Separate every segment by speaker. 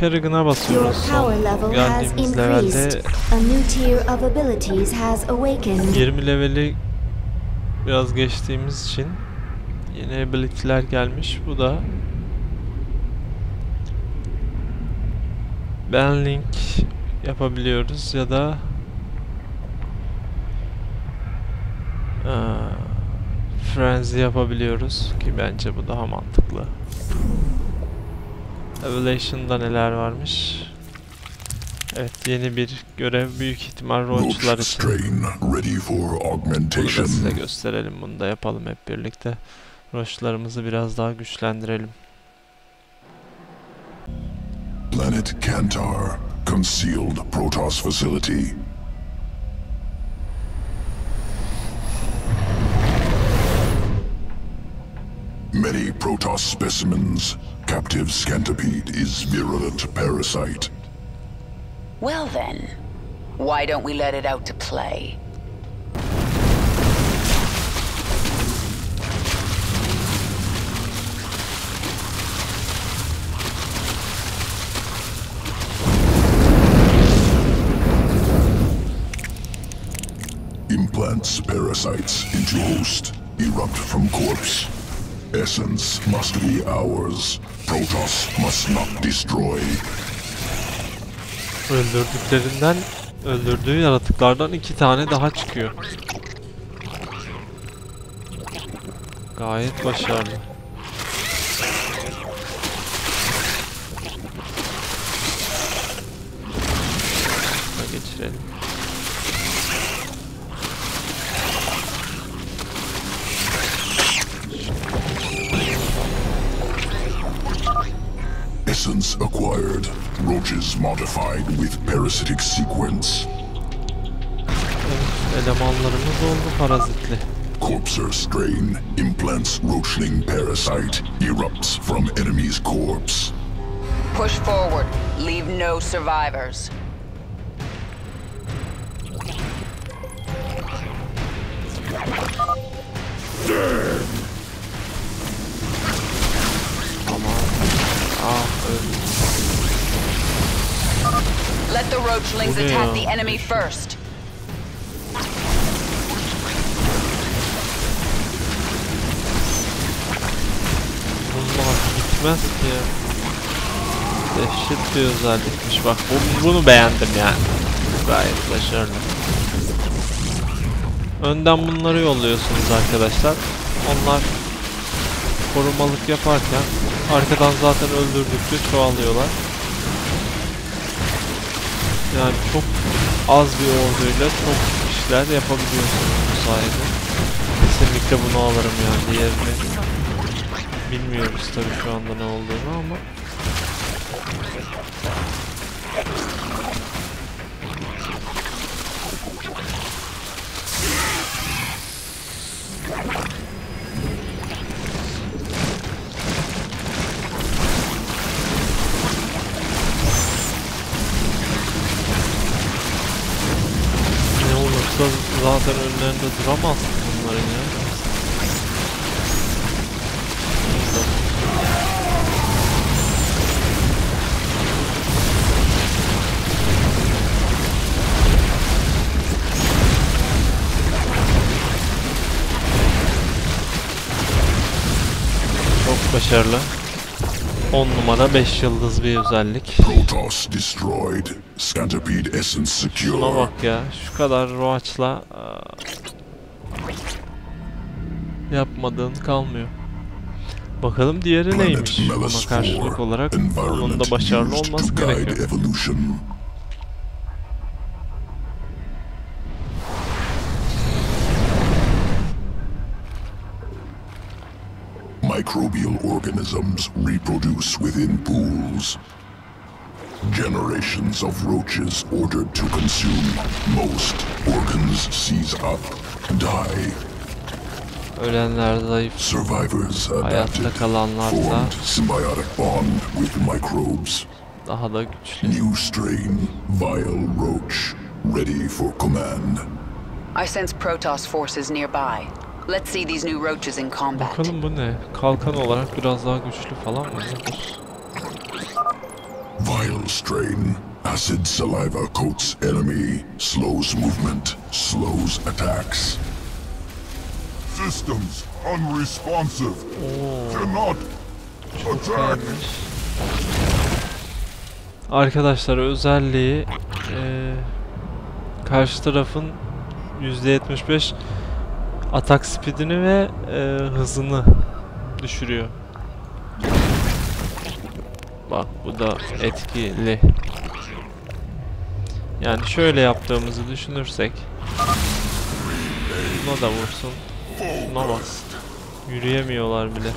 Speaker 1: Kerrigan'a basıyoruz. Son geldiğimiz levelde
Speaker 2: increased. A new tier of abilities has awakened.
Speaker 1: 20 leveli biraz geçtiğimiz için yeni ability'ler gelmiş. Bu da Benlink yapabiliyoruz ya da Frenzy yapabiliyoruz ki bence bu daha mantıklı. Evaluation'da neler varmış? Evet yeni bir görev büyük ihtimal roachlar
Speaker 3: Roach
Speaker 1: için. Bunu da size gösterelim. Bunu da yapalım hep birlikte. Roşlarımızı biraz daha güçlendirelim.
Speaker 3: Planet Kantar. Concealed Protoss facility. Many Protoss specimens. Captive Scantipede is virulent parasite.
Speaker 4: Well then, why don't we let it out to play?
Speaker 3: Implants parasites into host. Erupt from corpse. Essence must be ours. Protoss must not destroy.
Speaker 1: Öldürdüklerinden, öldürdüğü yaratıklardan iki tane daha çıkıyor. Gayet başarılı. Geçirelim.
Speaker 3: Essence acquired. Roaches modified with parasitic sequence.
Speaker 1: Evet, elemanlarımız oldu parazitli.
Speaker 3: Corpser strain. Implants roachling parasite. Erupts from enemy's corpse.
Speaker 4: Push forward. Leave no survivors.
Speaker 1: Ah.
Speaker 4: Let the roachlings attack the enemy first.
Speaker 1: Bunlar bitmez ki. Dehşet bir özellikmiş bak bu, bunu beğendim yani. Gayet başarılı. Önden bunları yolluyorsunuz arkadaşlar. Onlar korumalık yaparken arkadan zaten öldürdükçe çoğalıyorlar. Yani çok az bir orduyla çok işler yapabiliyorsunuz bu sayede. Kesinlikle bunu alırım yani diğerini Bilmiyoruz tabii şu anda ne olduğunu ama zaten önlerinde duramaz bunların ya. Çok başarılı. 10 numara 5 yıldız bir özellik.
Speaker 3: Protoss destroyed. Scantipede essence
Speaker 1: Şuna
Speaker 3: secure.
Speaker 1: bak ya. Şu kadar roaçla yapmadığın kalmıyor. Bakalım diğeri neymiş buna karşılık
Speaker 3: 4.
Speaker 1: olarak. Onun da başarılı olması gerekiyor.
Speaker 3: Microbial organisms reproduce within pools. Generations of roaches ordered to consume. Most organs seize up, die.
Speaker 1: Ölenler zayıf.
Speaker 3: Survivors
Speaker 1: Hayatta
Speaker 3: adapted, formed symbiotic bond with microbes.
Speaker 1: daha da güçlü.
Speaker 3: New strain, vile roach, ready for command.
Speaker 4: I sense Protoss forces nearby. Let's see these new roaches in combat.
Speaker 1: Bakalım bu ne? Kalkan olarak biraz daha güçlü falan mı?
Speaker 3: Vile strain. Acid saliva coats enemy, slows movement, slows attacks.
Speaker 5: Systems unresponsive. Cannot attack.
Speaker 1: Arkadaşlar özelliği eee, karşı tarafın %75 atak speedini ve eee, hızını düşürüyor. Bak bu da etkili. Yani şöyle yaptığımızı düşünürsek Buna da vursun. Şuna bak. Yürüyemiyorlar bile.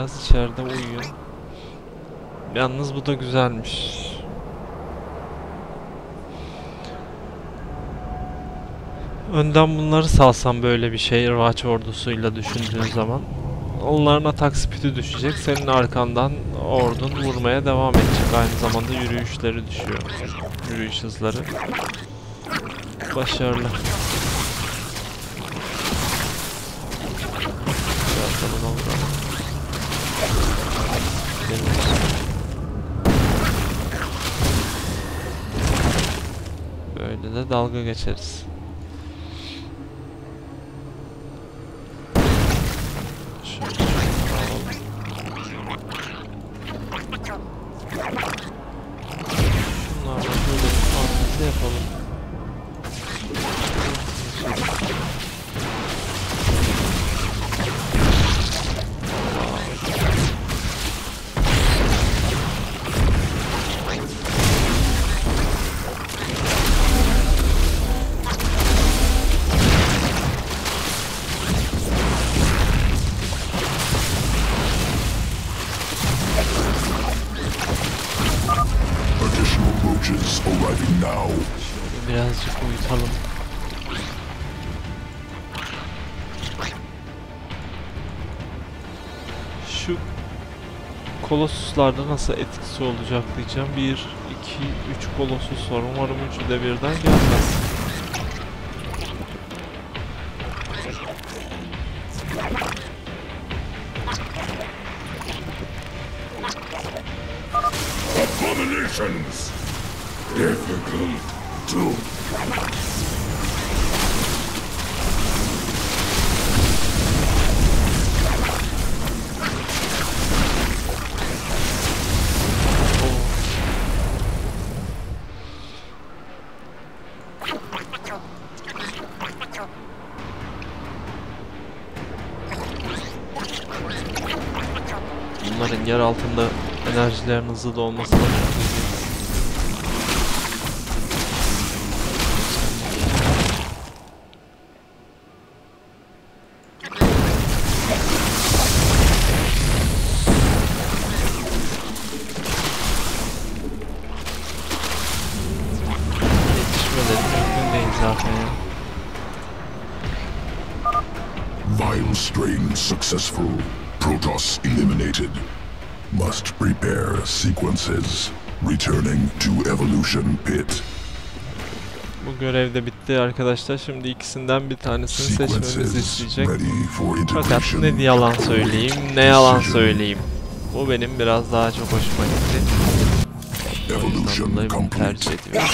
Speaker 1: Biraz içeride uyuyun. Yalnız bu da güzelmiş. Önden bunları salsam böyle bir şey Ravaç ordusuyla düşündüğün zaman Onların atak speed'i düşecek. Senin arkandan ordun vurmaya devam edecek. Aynı zamanda yürüyüşleri düşüyor. Yürüyüş hızları. Başarılı. Birazdan ona vuralım. Deniz. Böyle de dalga geçeriz. Şunlarla şöyle bir yapalım. Birazcık uyutalım. Şu Kolossuslarda nasıl etkisi olacak diyeceğim. 1, 2, 3 Kolossus var. Umarım üçü de birden gelmez.
Speaker 5: Abominations. Difficult to
Speaker 1: Bunların yer altında enerjilerin hızlı da
Speaker 3: Vile strain successful. Protoss eliminated. Must prepare sequences. Returning to evolution pit.
Speaker 1: Bu görev de bitti arkadaşlar. Şimdi ikisinden bir tanesini seçmemizi isteyecek. Fakat ne yalan söyleyeyim, ne yalan söyleyeyim. Bu benim biraz daha çok hoşuma gitti.
Speaker 3: Evolution
Speaker 1: tercih ediyorum.